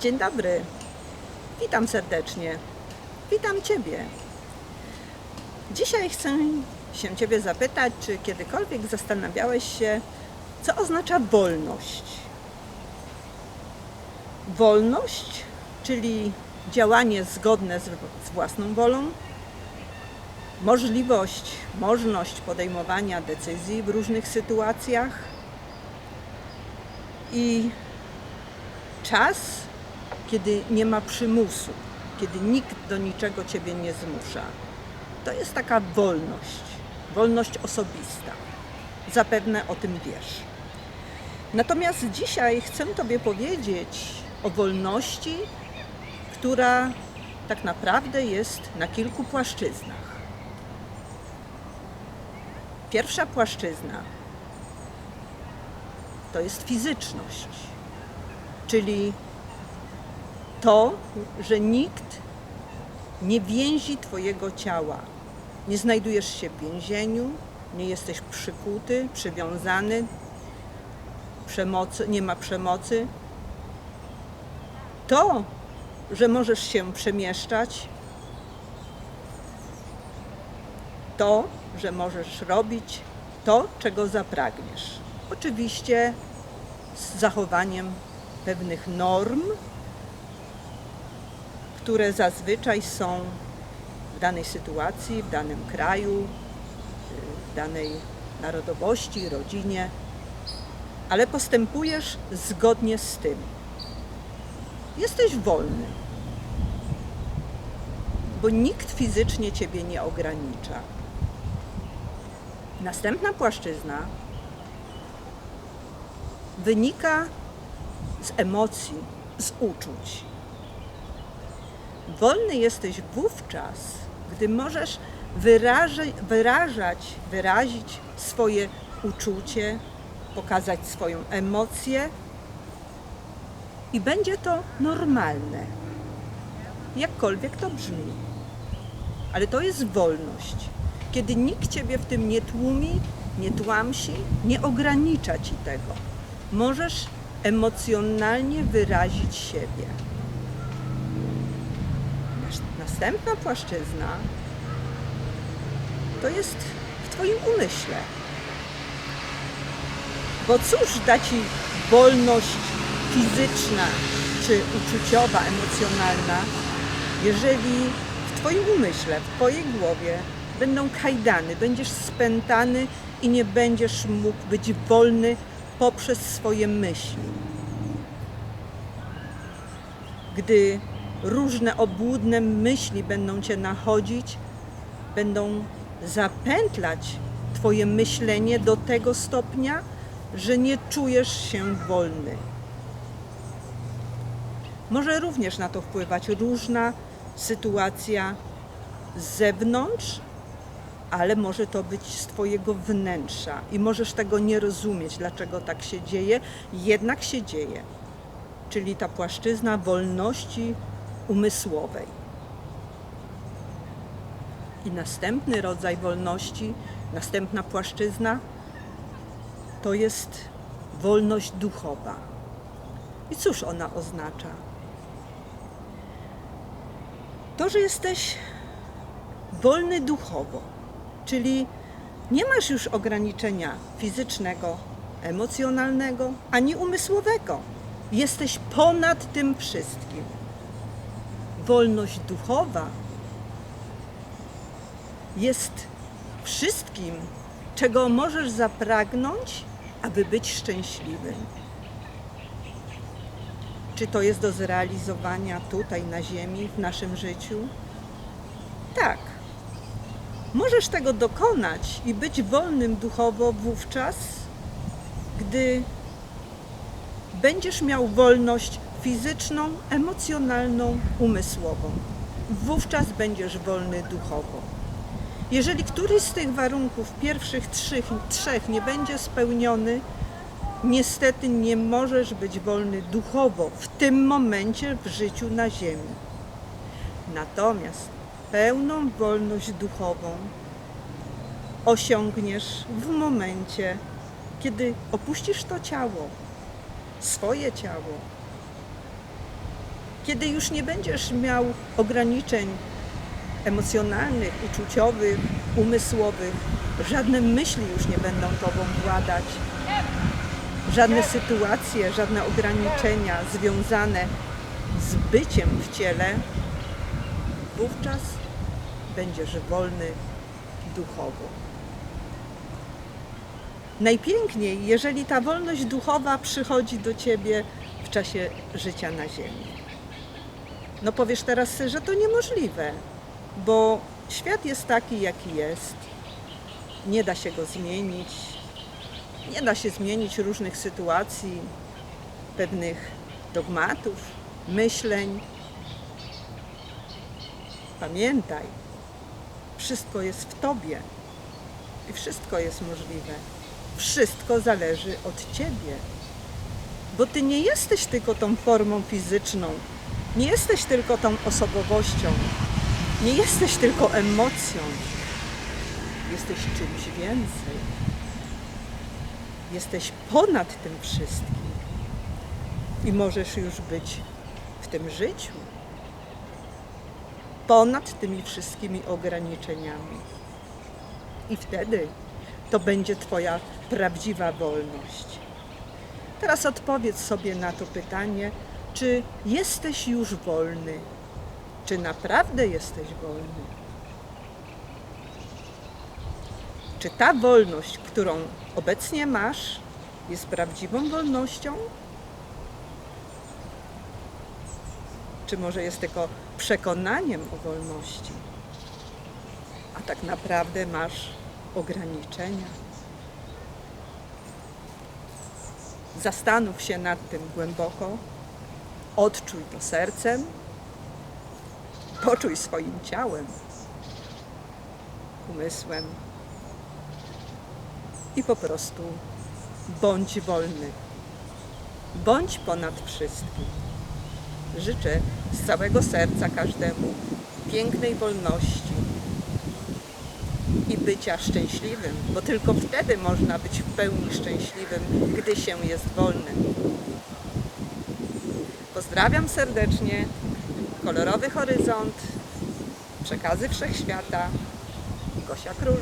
Dzień dobry. Witam serdecznie. Witam Ciebie. Dzisiaj chcę się Ciebie zapytać, czy kiedykolwiek zastanawiałeś się, co oznacza wolność? Wolność, czyli działanie zgodne z, własną wolą, możliwość, możliwość podejmowania decyzji w różnych sytuacjach i czas, kiedy nie ma przymusu, kiedy nikt do niczego ciebie nie zmusza. To jest taka wolność, wolność osobista. Zapewne o tym wiesz. Natomiast dzisiaj chcę Tobie powiedzieć o wolności, która tak naprawdę jest na kilku płaszczyznach. Pierwsza płaszczyzna to jest fizyczność, czyli to, że nikt nie więzi Twojego ciała. Nie znajdujesz się w więzieniu, nie jesteś przykuty, przywiązany, przemocy, nie ma przemocy. To, że możesz się przemieszczać, to, że możesz robić to, czego zapragniesz. Oczywiście z zachowaniem pewnych norm, które zazwyczaj są w danej sytuacji, w danym kraju, w danej narodowości, rodzinie, ale postępujesz zgodnie z tym. Jesteś wolny, bo nikt fizycznie ciebie nie ogranicza. Następna płaszczyzna wynika z emocji, z uczuć. Wolny jesteś wówczas, gdy możesz wyrażać, wyrażać, wyrazić swoje uczucie, pokazać swoją emocję i będzie to normalne, jakkolwiek to brzmi. Ale to jest wolność, kiedy nikt ciebie w tym nie tłumi, nie tłamsi, nie ogranicza ci tego. Możesz emocjonalnie wyrazić siebie. Następna płaszczyzna to jest w Twoim umyśle. Bo cóż da Ci wolność fizyczna czy uczuciowa, emocjonalna, jeżeli w Twoim umyśle, w Twojej głowie będą kajdany, będziesz spętany i nie będziesz mógł być wolny poprzez swoje myśli. Gdy różne obłudne myśli będą cię nachodzić, będą zapętlać Twoje myślenie do tego stopnia, że nie czujesz się wolny. Może również na to wpływać różna sytuacja z zewnątrz, ale może to być z Twojego wnętrza i możesz tego nie rozumieć, dlaczego tak się dzieje, jednak się dzieje. Czyli ta płaszczyzna wolności umysłowej. I następny rodzaj wolności, następna płaszczyzna to jest wolność duchowa. I cóż ona oznacza? To, że jesteś wolny duchowo, czyli nie masz już ograniczenia fizycznego, emocjonalnego ani umysłowego. Jesteś ponad tym wszystkim. Wolność duchowa jest wszystkim, czego możesz zapragnąć, aby być szczęśliwym. Czy to jest do zrealizowania tutaj na Ziemi, w naszym życiu? Tak. Możesz tego dokonać i być wolnym duchowo wówczas, gdy będziesz miał wolność fizyczną, emocjonalną, umysłową. Wówczas będziesz wolny duchowo. Jeżeli któryś z tych warunków, pierwszych trzech, trzech nie będzie spełniony, niestety nie możesz być wolny duchowo w tym momencie w życiu na Ziemi. Natomiast pełną wolność duchową osiągniesz w momencie, kiedy opuścisz to ciało, swoje ciało Kiedy już nie będziesz miał ograniczeń emocjonalnych, uczuciowych, umysłowych, żadne myśli już nie będą tobą władać, żadne sytuacje, żadne ograniczenia związane z byciem w ciele, wówczas będziesz wolny duchowo. Najpiękniej, jeżeli ta wolność duchowa przychodzi do ciebie w czasie życia na ziemi. No powiesz teraz, że to niemożliwe, bo świat jest taki, jaki jest. Nie da się go zmienić. Nie da się zmienić różnych sytuacji, pewnych dogmatów, myśleń. Pamiętaj, wszystko jest w tobie i wszystko jest możliwe. Wszystko zależy od ciebie, bo ty nie jesteś tylko tą formą fizyczną, nie jesteś tylko tą osobowością, nie jesteś tylko emocją. Jesteś czymś więcej. Jesteś ponad tym wszystkim i możesz już być w tym życiu ponad tymi wszystkimi ograniczeniami. I wtedy to będzie Twoja prawdziwa wolność. Teraz odpowiedz sobie na to pytanie, czy jesteś już wolny? Czy naprawdę jesteś wolny? Czy ta wolność, którą obecnie masz, jest prawdziwą wolnością? Czy może jest tylko przekonaniem o wolności? A tak naprawdę masz ograniczenia? Zastanów się nad tym głęboko, odczuj to sercem, poczuj swoim ciałem, umysłem i po prostu bądź wolny. Bądź ponad wszystkim. Życzę z całego serca każdemu pięknej wolności i bycia szczęśliwym, bo tylko wtedy można być w pełni szczęśliwym, gdy się jest wolnym. Pozdrawiam serdecznie. Kolorowy horyzont, przekazy wszechświata. Gosia Król.